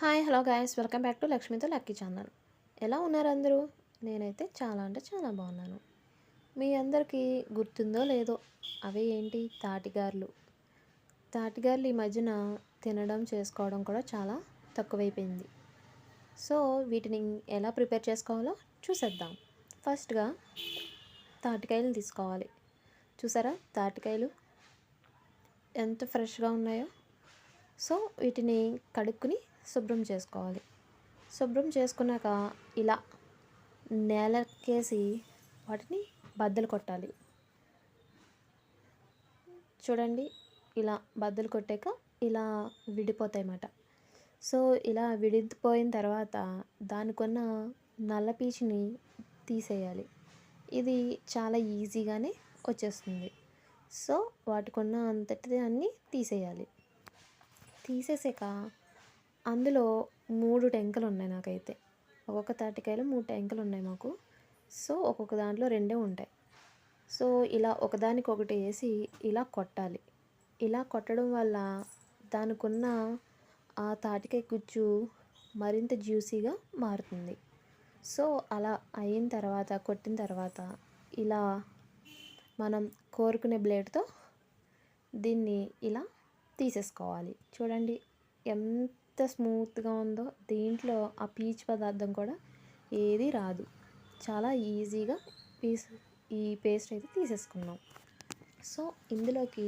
Hi hello guys. Welcome back to లక్ష్మితో lucky channel. ఎలా ఉన్నారు అందరూ? నేనైతే చాలా అంటే చాలా బాగున్నాను. మీ అందరికీ గుర్తుందో లేదో అవి ఏంటి? తాటిగారులు. తాటిగారులు ఈ మధ్యన తినడం చేసుకోవడం కూడా చాలా తక్కువైపోయింది. సో వీటిని ఎలా ప్రిపేర్ చేసుకోవాలో చూసేద్దాం. ఫస్ట్గా తాటికాయలు తీసుకోవాలి. చూసారా? తాటికాయలు ఎంత ఫ్రెష్గా ఉన్నాయో. సో వీటిని కడుక్కుని శుభ్రం చేసుకోవాలి. శుభ్రం చేసుకున్నాక ఇలా నేలకేసి వాటిని బద్దలు కొట్టాలి. చూడండి ఇలా బద్దలు కొట్టాక ఇలా విడిపోతాయి అన్నమాట సో ఇలా విడిపోయిన తర్వాత దానికున్న నల్ల పీచుని తీసేయాలి. ఇది చాలా ఈజీగానే వచ్చేస్తుంది. సో వాటికున్న అంతటి అన్నీ తీసేయాలి. తీసేసాక అందులో మూడు టెంకలు ఉన్నాయి నాకైతే. ఒక్కొక్క తాటికాయలో మూడు టెంకలు ఉన్నాయి మాకు. సో ఒక్కొక్క దాంట్లో రెండే ఉంటాయి. సో ఇలా ఒకదానికి ఒకటి వేసి ఇలా కొట్టాలి. ఇలా కొట్టడం వల్ల దానికున్న ఆ తాటికాయ గుజ్జు మరింత జ్యూసీగా మారుతుంది. సో అలా అయిన తర్వాత కొట్టిన తర్వాత ఇలా మనం కోరుకునే బ్లేడ్తో దీన్ని ఇలా తీసేసుకోవాలి. చూడండి ఎంత ఎంత స్మూత్గా ఉందో దీంట్లో ఆ పీచు పదార్థం కూడా ఏది రాదు. చాలా ఈజీగా పీస్ ఈ పేస్ట్ అయితే తీసేసుకున్నాం. సో ఇందులోకి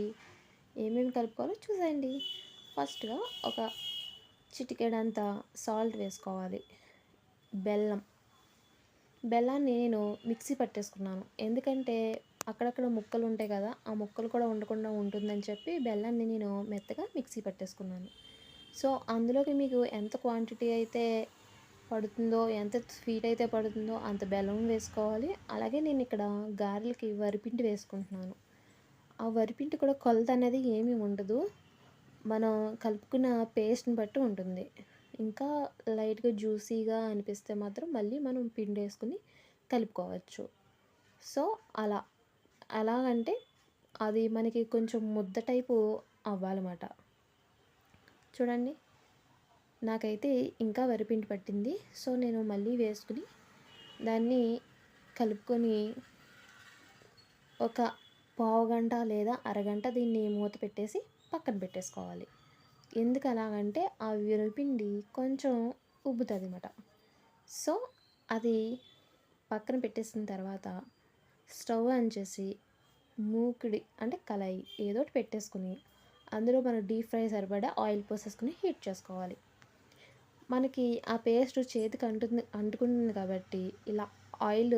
ఏమేమి కలుపుకోవాలో చూసేయండి. ఫస్ట్గా ఒక చిటికెడంత సాల్ట్ వేసుకోవాలి. బెల్లం. బెల్లాన్ని నేను మిక్సీ పట్టేసుకున్నాను. ఎందుకంటే అక్కడక్కడ ముక్కలు ఉంటాయి కదా ఆ ముక్కలు కూడా ఉండకుండా ఉంటుందని చెప్పి బెల్లాన్ని నేను మెత్తగా మిక్సీ పట్టేసుకున్నాను. సో అందులోకి మీకు ఎంత క్వాంటిటీ అయితే పడుతుందో ఎంత స్వీట్ అయితే పడుతుందో అంత బెల్లం వేసుకోవాలి. అలాగే నేను ఇక్కడ గారెలకి వరిపిండి వేసుకుంటున్నాను. ఆ వరిపిండి కూడా కొలత అనేది ఏమీ ఉండదు. మనం కలుపుకున్న పేస్ట్ని బట్టి ఉంటుంది. ఇంకా లైట్గా జ్యూసీగా అనిపిస్తే మాత్రం మళ్ళీ మనం పిండి వేసుకుని కలుపుకోవచ్చు. సో అలా ఎలాగంటే అది మనకి కొంచెం ముద్ద టైపు అవ్వాలన్నమాట. చూడండి. నాకైతే ఇంకా వరిపిండి పట్టింది. సో నేను మళ్ళీ వేసుకుని దాన్ని కలుపుకొని ఒక పావు గంట లేదా అరగంట దీన్ని మూత పెట్టేసి పక్కన పెట్టేసుకోవాలి. ఎందుకు అలాగంటే ఆ విరపిండి కొంచెం ఉబ్బుతుంది అన్నమాట సో అది పక్కన పెట్టేసిన తర్వాత స్టవ్ ఆన్ చేసి మూకిడి అంటే కళాయి ఏదో ఒకటి పెట్టేసుకుని అందులో మనం డీప్ ఫ్రై సరిపడా ఆయిల్ పోసేసుకుని హీట్ చేసుకోవాలి. మనకి ఆ పేస్ట్ చేతికి అంటుంది అంటుకుంటుంది కాబట్టి ఇలా ఆయిల్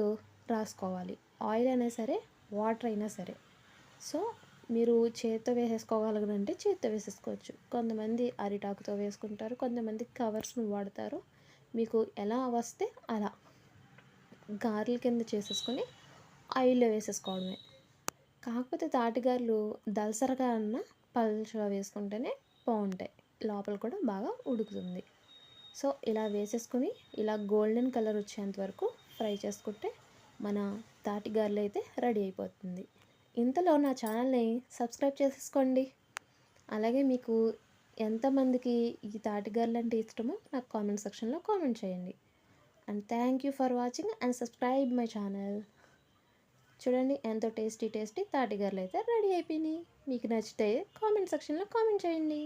రాసుకోవాలి. ఆయిల్ అయినా సరే వాటర్ అయినా సరే. సో మీరు చేతితో వేసేసుకోగలగనంటే చేతితో వేసేసుకోవచ్చు. కొంతమంది అరిటాకుతో వేసుకుంటారు కొంతమంది కవర్స్ను వాడతారు. మీకు ఎలా వస్తే అలా. గారెల కింద చేసేసుకొని ఆయిల్లో వేసేసుకోవడమే. కాకపోతే తాటిగారులు దలసరగా అన్నా పలుచగా వేసుకుంటేనే బాగుంటాయి. లోపల కూడా బాగా ఉడుకుతుంది. సో ఇలా వేసేసుకుని ఇలా గోల్డెన్ కలర్ వచ్చేంత వరకు ఫ్రై చేసుకుంటే మన తాటి గారెలు అయితే రెడీ అయిపోతుంది. ఇంతలో నా ఛానల్ని సబ్స్క్రైబ్ చేసేసుకోండి అలాగే మీకు ఎంతమందికి ఈ తాటిగారులు అంటే ఇష్టమో నాకు కామెంట్ సెక్షన్లో కామెంట్ చేయండి. And thank you for watching and subscribe my channel. చూడండి ఎంతో టేస్టీ టేస్టీ తాటిగారులు అయితే రెడీ అయిపోయినాయి. మీకు నచ్చితే కామెంట్ సెక్షన్లో కామెంట్ చేయండి.